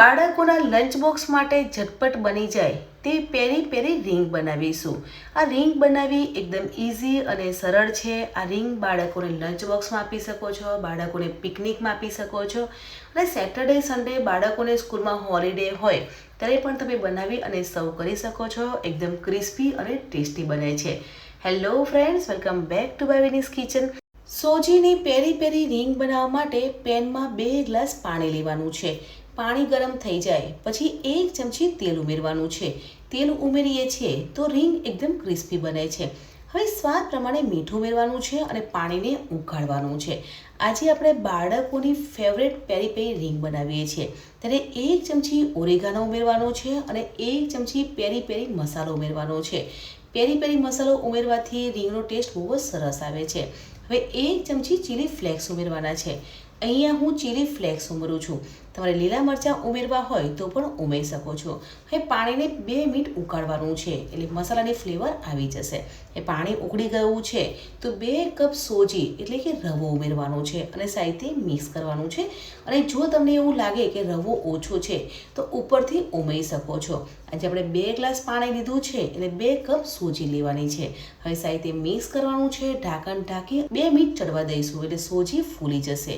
બાળકોના lunch box માટે ઝટપટ બની જાય તે પેરી પેરી રિંગ બનાવીશું. આ રિંગ બનાવી એકદમ ઇઝી અને સરળ છે. આ રિંગ બાળકોને લંચ બોક્સમાં આપી શકો છો, બાળકોને પિકનિકમાં આપી શકો છો અને સેટરડે સન્ડે બાળકોને સ્કૂલમાં હોલિડે હોય ત્યારે પણ તમે બનાવી અને સર્વ કરી શકો છો. એકદમ ક્રિસ્પી અને ટેસ્ટી બને છે. Hello friends welcome back to Bhavini's kitchen સોજીની peri peri ring બનાવવા માટે પેનમાં બે ગ્લાસ પાણી લેવાનું છે. પાણી ગરમ થઈ જાય, પછી એક ચમચી તેલ ઉમેરવાનું છે. તેલ ઉમેરીએ છીએ તો રિંગ એકદમ ક્રિસ્પી બને છે. હવે સ્વાદ પ્રમાણે મીઠું ઉમેરવાનું છે અને પાણીને ઉકાળવાનું છે. આજે આપણે બાળકોની ફેવરેટ પેરી પેરી રિંગ બનાવીએ છીએ. ત્યારે એક ચમચી ઓરેગાનો ઉમેરવાનો છે અને એક ચમચી પેરી પેરી મસાલો ઉમેરવાનો છે. પેરી પેરી મસાલો ઉમેરવાથી રીંગનો ટેસ્ટ બહુ જ સરસ આવે છે. હવે એક ચમચી ચીલી ફ્લેક્સ ઉમેરવાના છે. અહીંયા હું ચીલી ફ્લેક્સ ઉમેરું છું. તમારે લીલા મરચાં ઉમેરવા હોય તો પણ ઉમેરી શકો છો. હવે પાણીને બે મિનિટ ઉકાળવાનું છે. એટલે મસાલાની ફ્લેવર આવી જશે. એ પાણી ઉકળી ગયું છે તો બે કપ સોજી એટલે કે રવો ઉમેરવાનો છે અને સાઈથી મિક્સ કરવાનું છે. અને જો તમને એવું લાગે કે રવો ઓછો છે તો ઉપરથી ઉમેરી શકો છો. આજે આપણે બે ગ્લાસ પાણી લીધું છે એટલે બે કપ સોજી લેવાની છે. હવે સાથે મિક્સ કરવાનું છે. ઢાંકણ ઢાંકી બે મિનિટ ચડવા દઈશું એટલે સોજી ફૂલી જશે.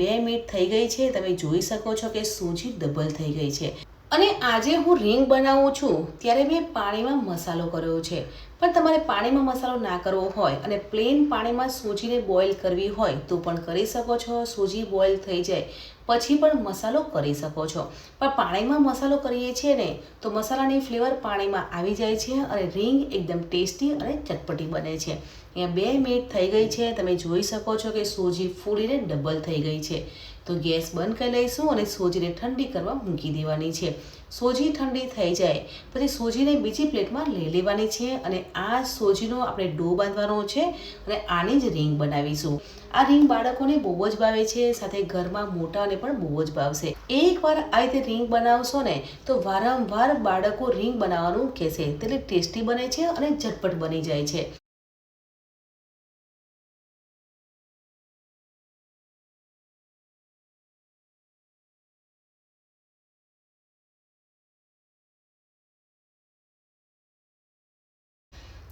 બે મિનિટ થઈ ગઈ છે. તમે જોઈ શકો છો કે સૂજી ડબલ થઈ ગઈ છે. અને આજે હું રિંગ બનાવું છું, ત્યારે મેં પાણીમાં મસાલો કર્યો છે. પણ તમારે પાણીમાં મસાલો ના કરવો હોય અને પ્લેન પાણીમાં સૂજીને બોઇલ કરવી હોય તો પણ કરી શકો છો. સૂજી બોઇલ થઈ જાય પછી પણ મસાલો કરી શકો છો. પણ પાણીમાં મસાલો કરીએ છીએ ને તો મસાલાની ફ્લેવર પાણીમાં આવી જાય છે અને રિંગ એકદમ ટેસ્ટી અને ચટપટી બને છે. અહીંયા બે મિનિટ થઈ ગઈ છે. તમે જોઈ શકો છો કે સૂજી ફૂલીને ડબલ થઈ ગઈ છે. તો ગેસ બંધ કરી લઈશું અને સોજીને ઠંડી કરવા મૂકી દેવાની છે. સોજી ઠંડી થઈ જાય. પછી સોજીને બીજી પ્લેટમાં લઈ લેવાની છે અને આ સોજીનો આપણે ડો બાંધવાનો છે અને આની જ રિંગ બનાવીશું. આ રિંગ બાળકોને બહુ જ ભાવે છે, સાથે ઘરમાં મોટાને પણ બહુ જ ભાવશે. એકવાર આ રીતે રિંગ બનાવશો ને, તો વારંવાર બાળકો રિંગ બનાવવાનું કહેશે. એટલે ટેસ્ટી બને છે અને ઝટપટ બની જાય છે.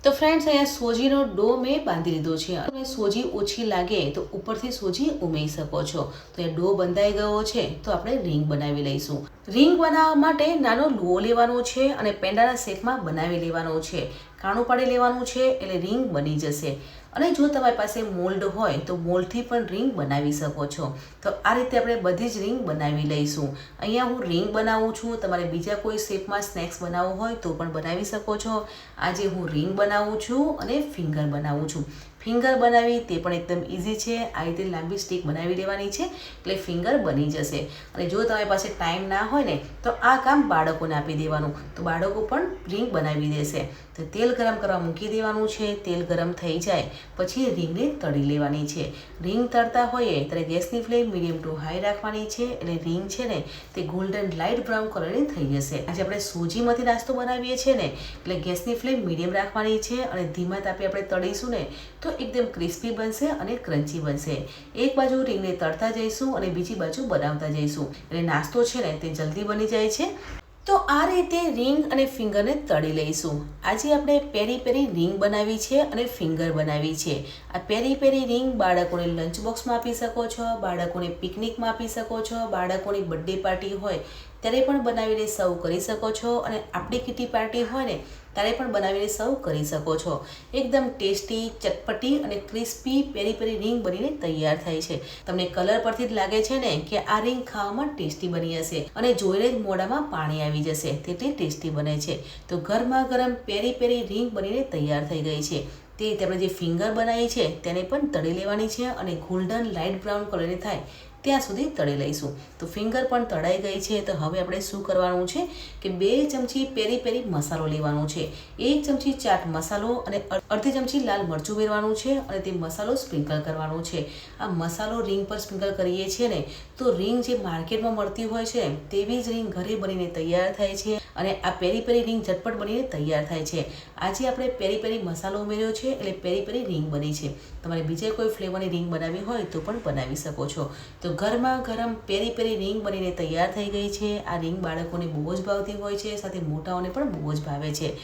તો ફ્રેન્ડ્સ અહીંયા સોજીનો ડો મેં બાંધી લીધો છે. અને સોજી ઓછી લાગે તો ઉપરથી સોજી ઉમેરી શકો છો. તો એ ડો બંધાઈ ગયો છે. તો આપણે રિંગ બનાવી લઈશું. રિંગ બનાવવા માટે નાનો લુઓ લેવાનો છે અને પેંડાના શેપમાં બનાવી લેવાનો છે. કાણું પાડી લેવાનું છે એટલે રિંગ બની જશે. અને જો તમારી પાસે મોલ્ડ હોય તો મોલ્ડથી પણ રિંગ બનાવી શકો છો. તો આ રીતે આપણે બધી જ રિંગ બનાવી લઈશું. અહીંયા હું રિંગ બનાવું છું, તમારે બીજા કોઈ શેપમાં સ્નેક્સ બનાવવો હોય તો પણ બનાવી શકો છો. આજે હું રિંગ બનાવું છું અને ફિંગર બનાવું છું. ફિંગર બનાવી તે પણ એકદમ ઇઝી છે. આ રીતે લાંબી સ્ટીક બનાવી લેવાની છે, એટલે ફિંગર બની જશે. અને જો તમારી પાસે ટાઈમ ના હોય ને, તો આ કામ બાળકોને આપી દેવાનું. તો બાળકો પણ રિંગ બનાવી દેશે. તો તેલ ગરમ કરવા મૂકી દેવાનું છે, તેલ ગરમ થઈ જાય. પછી રિંગને તળી લેવાની છે. રિંગ તળતા હોઈએ ત્યારે ગેસની ફ્લેમ મીડિયમ ટુ હાઈ રાખવાની છે એટલે રિંગ છે ને તે ગોલ્ડન લાઇટ બ્રાઉન કલરની થઈ જશે. આજે આપણે સૂજીમાંથી નાસ્તો બનાવીએ છીએ ને એટલે ગેસની ફ્લેમ મીડિયમ રાખવાની છે અને ધીમા તાપે આપણે તળીશું ને તો એકદમ ક્રિસ્પી બનશે અને ક્રન્ચી બનશે. એક બાજુ રીંગને તળતા જઈશું અને બીજી બાજુ બનાવતા જઈશું. એટલે નાસ્તો છે ને તે જલ્દી બની જાય છે. તો આ રીતે રિંગ અને ફિંગરને તળી લઈશું. આજે આપણે પેરી પેરી રિંગ બનાવી છે અને ફિંગર બનાવી છે. આ પેરી પેરી રિંગ બાળકોને લંચ બોક્સમાં આપી શકો છો, બાળકોને પિકનિકમાં આપી શકો છો, બાળકોની બર્થડે પાર્ટી હોય ત્યારે પણ બનાવીને સર્વ કરી શકો છો અને આપણી કિટી પાર્ટી હોય ને, ત્યારે પણ બનાવીને સર્વ કરી શકો છો. એકદમ ટેસ્ટી, ચટપટી અને ક્રિસ્પી પેરી પેરી રિંગ બનીને તૈયાર થાય છે. તમને કલર પરથી જ લાગે છે ને કે આ રિંગ ખાવામાં ટેસ્ટી બની હશે અને જોઈને જ મોઢામાં પાણી આવી જશે. તેટલી ટેસ્ટી બને છે. તો ગરમા ગરમ પેરી પેરી રિંગ બનીને તૈયાર થઈ ગઈ છે. તે તેમણે જે ફિંગર બનાવી છે, તેને પણ તળી લેવાની છે અને ગોલ્ડન લાઇટ બ્રાઉન કલરની થાય. ત્યાં સુધી તળી લઈશું. તો ફિંગર પણ તળાઈ ગઈ છે, તો હવે આપણે શું કરવાનું છે કે બે ચમચી પેરી પેરી મસાલો લેવાનો છે. એક ચમચી ચાટ મસાલો અને અડધી ચમચી લાલ મરચું ઉમેરવાનું છે અને તે મસાલો સ્પ્રિંકલ કરવાનો છે. આ મસાલો રિંગ પર સ્પ્રિંકલ કરીએ છીએ ને, તો રિંગ જે માર્કેટમાં મળતી હોય છે, તેવી જ રિંગ ઘરે બનીને તૈયાર થાય છે અને આ પેરી પેરી રિંગ ઝટપટ બનીને તૈયાર થાય છે. આજે આપણે પેરી પેરી મસાલો ઉમેર્યો છે, એટલે પેરી પેરી રિંગ બની છે. તમારે બીજે કોઈ ફ્લેવરની રિંગ બનાવવી હોય તો પણ બનાવી શકો છો. તો તો ગરમા ગરમ પેરી પેરી રીંગ બનીને તૈયાર થઈ ગઈ છે. આ રીંગ બાળકોને બહુ જ ભાવતી હોય છે, સાથે મોટાઓને પણ બહુ જ ભાવે છે.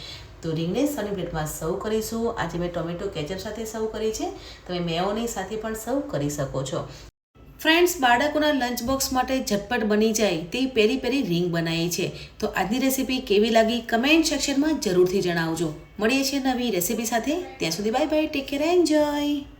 તો રીંગને સર્વિંગ પ્લેટમાં સર્વ કરીશું. આજે મેં ટોમેટો કેચઅપ સાથે સર્વ કરી છે. તમે મેયોની સાથે પણ સર્વ કરી શકો છો. ફ્રેન્ડ્સ, બાળકોના લંચ બોક્સ માટે ઝટપટ બની જાય તે પેરી પેરી રીંગ બનાવી છે. તો આજની રેસીપી કેવી લાગી કમેન્ટ સેક્શનમાં જરૂરથી જણાવજો. મળીએ છીએ નવી રેસીપી સાથે. ત્યાં સુધી bye bye take care enjoy